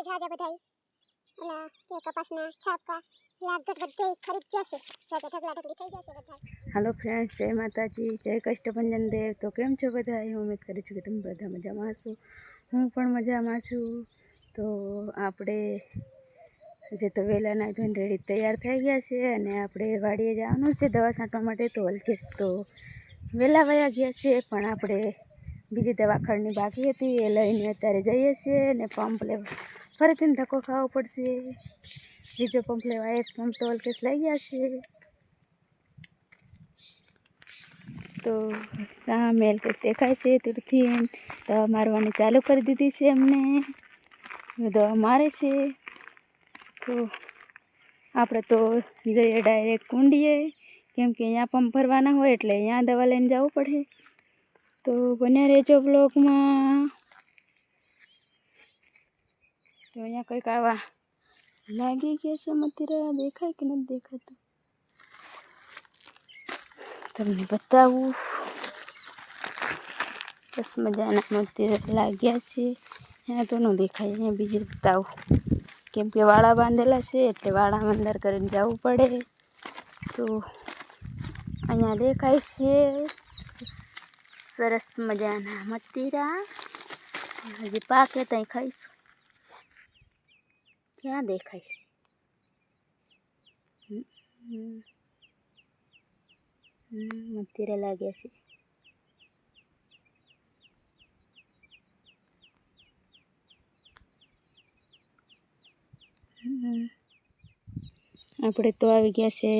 છે જાજા બધાય? અને તે કપાસના છાપકા લાગત બધે ખરીદ જશે જાજા ઢગલા ઢગલી થઈ જશે બધાય. હાલો ફ્રેન્ડ્સ જય માતાજી, જય કષ્ટભંજન દેવ. તો કેમ છો બધા હું ઉમેદ કરું છું કે તમે બધા મજામાં હશો. હું પણ મજામાં છું. તો આપણે જે તો વહેલા ધોઈને રેડી તૈયાર થઈ ગયા છે અને આપણે વાડીએ જવાનું છે દવા છાંટવા માટે. તો હલકેશ તો વહેલા વયા ગયા છે, પણ આપણે બીજી દવા બાકી હતી. એ લઈને અત્યારે જઈએ છીએ અને પંપ લેવા ફરીથી ધક્કો ખાવો પડશે. બીજો પંપ લેવા, એક પંપ તો ઓલકેસ લઈ ગયા છે. તો સામે એલકેસ દેખાય છે દૂરથી દવા મારવાની ચાલુ કરી દીધી છે એમને. દવા મારે છે. તો આપણે તો જઈએ ડાયરેક્ટ કુંડીએ, કેમ કે અહીંયા પંપ ભરવાના હોય એટલે અહીંયા દવા લઈને જવું પડે. તો બન્યા રહેજો બ્લોગમાં તો અહીંયા કંઈક આવા લાગી ગયા છે મતીરા દેખાય કે નથી દેખાતું? તમને બતાવું. બસ મજાના મતિરા લાગ્યા છે. અહીંયા તો ન દેખાય, અહીંયા બીજે બતાવું. કેમ કે વાળા બાંધેલા છે, એટલે વાળા અંદર કરીને જવું પડે. તો અહીંયા દેખાય છે. સરસ મજાના મતીરા હજી પાકે ત્યાં ખાઈશું. ક્યાં દેખાય છે. હમ, લાગ્યા છે. આપણે તો આવી ગયા છે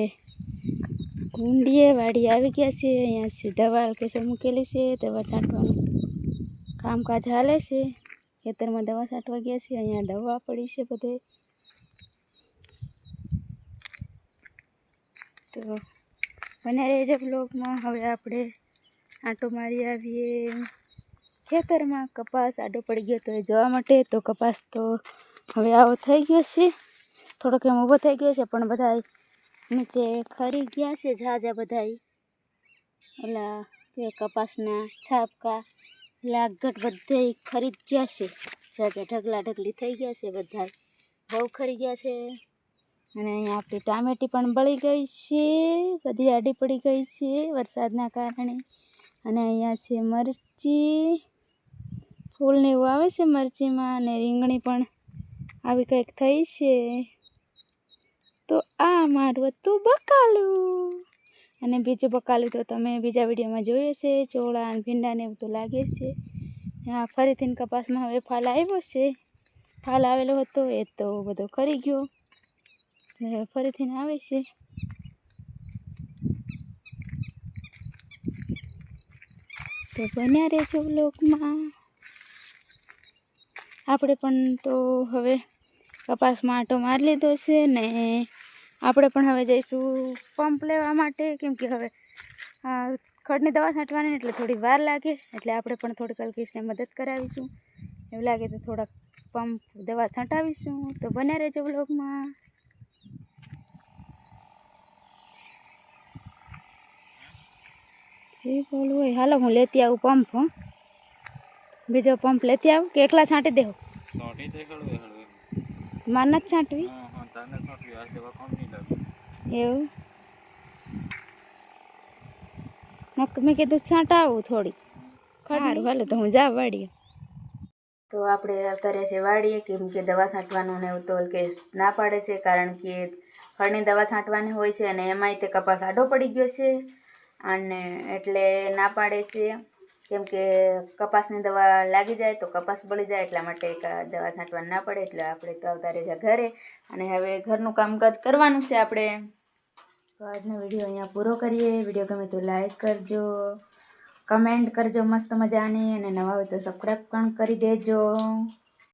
કુંડીએ વાડી આવી ગયા છે અહીંયા દવા કેસે મૂકેલી છે દવા છાંટવાનું કામકાજ હાલે છે ખેતરમાં દવા છાંટવા ગયા છે અહીંયા દવા પડી છે બધે. તો બને રહેજો બ્લોગમાં. હવે આપણે આંટો મારી આવીએ. ખેતરમાં કપાસ આડો પડી ગયો તો એ જોવા માટે. તો કપાસ તો હવે આવો થઈ ગયો છે. થોડોક એમ ઊભો થઈ ગયો છે, પણ બધા નીચે ખરી ગયા છે ઝાઝા બધા ઓલા કપાસના છાપકા. લાગટ બધે ખરીદ ગયા છે. સાથે ઢગલા ઢગલી થઈ ગયા છે બધા બહુ ખરી ગયા છે. અને અહીંયા આપણી ટામેટી પણ બળી ગઈ છે. બધી આડી પડી ગઈ છે વરસાદના કારણે. અને અહીંયા છે મરચી. ફૂલને એવું આવે છે મરચીમાં અને રીંગણી પણ આવી કંઈક થઈ છે. તો આ મારું હતું બકાલું. અને બીજું બકાલું તો તમે બીજા વિડીયોમાં જોયું છે ચોળા અને ભીંડાને એવું તો લાગે છે. હા, ફરીથી કપાસમાં હવે ફાલ આવ્યો છે. ફાલ આવેલો હતો, એ તો બધો ખરી ગયો. ફરીથી આવે છે. તો બન્યા રહેજો બ્લોગમાં આપણે પણ તો હવે કપાસમાં આંટો મારી લીધો છે ને આપણે પણ હવે જઈશું પંપ લેવા માટે કેમ કે હવે ખડની દવા છાંટવાની એટલે થોડી વાર લાગે એટલે આપણે પણ થોડીક અલ્કેશને મદદ કરાવીશું. એવું લાગે તો થોડાક પંપ દવા છાંટાવીશું તો બને રહેજો બ્લોગમાં એ બોલું હોય હાલો હું લેતી આવું પંપ હો. બીજો પંપ લેતી આવું કે એકલા છાંટી દેવું? માર નથી છાંટવી? તને સોટી આ દવા કોણ નહીં લાગે એવું? નક મેં કીધું છાંટાવું થોડી. સારું હાલો તો હું જા વાડીએ. તો આપણે અત્યારે છે વાડીએ કેમ કે દવા છાંટવાનું ને એવું તો કે ના પાડે છે કારણ કે ફળની દવા છાંટવાની હોય છે અને એમાંય તે કપાસ આડો પડી ગયો છે અને એટલે ના પાડે છે. કેમ કે કપાસની દવા લાગી જાય તો કપાસ બળી જાય એટલા માટે દવા છાંટવા ના પડે, એટલે આપણે તો આવતા રહેજા ઘરે. અને હવે ઘરનું કામકાજ કરવાનું છે આપણે. તો આજનો વીડિયો અહીંયા પૂરો કરીએ. વીડિયો ગમે તો લાઈક કરજો, કમેન્ટ કરજો, મસ્ત મજાની. અને નવા હોય તો સબસ્ક્રાઈબ પણ કરી દેજો.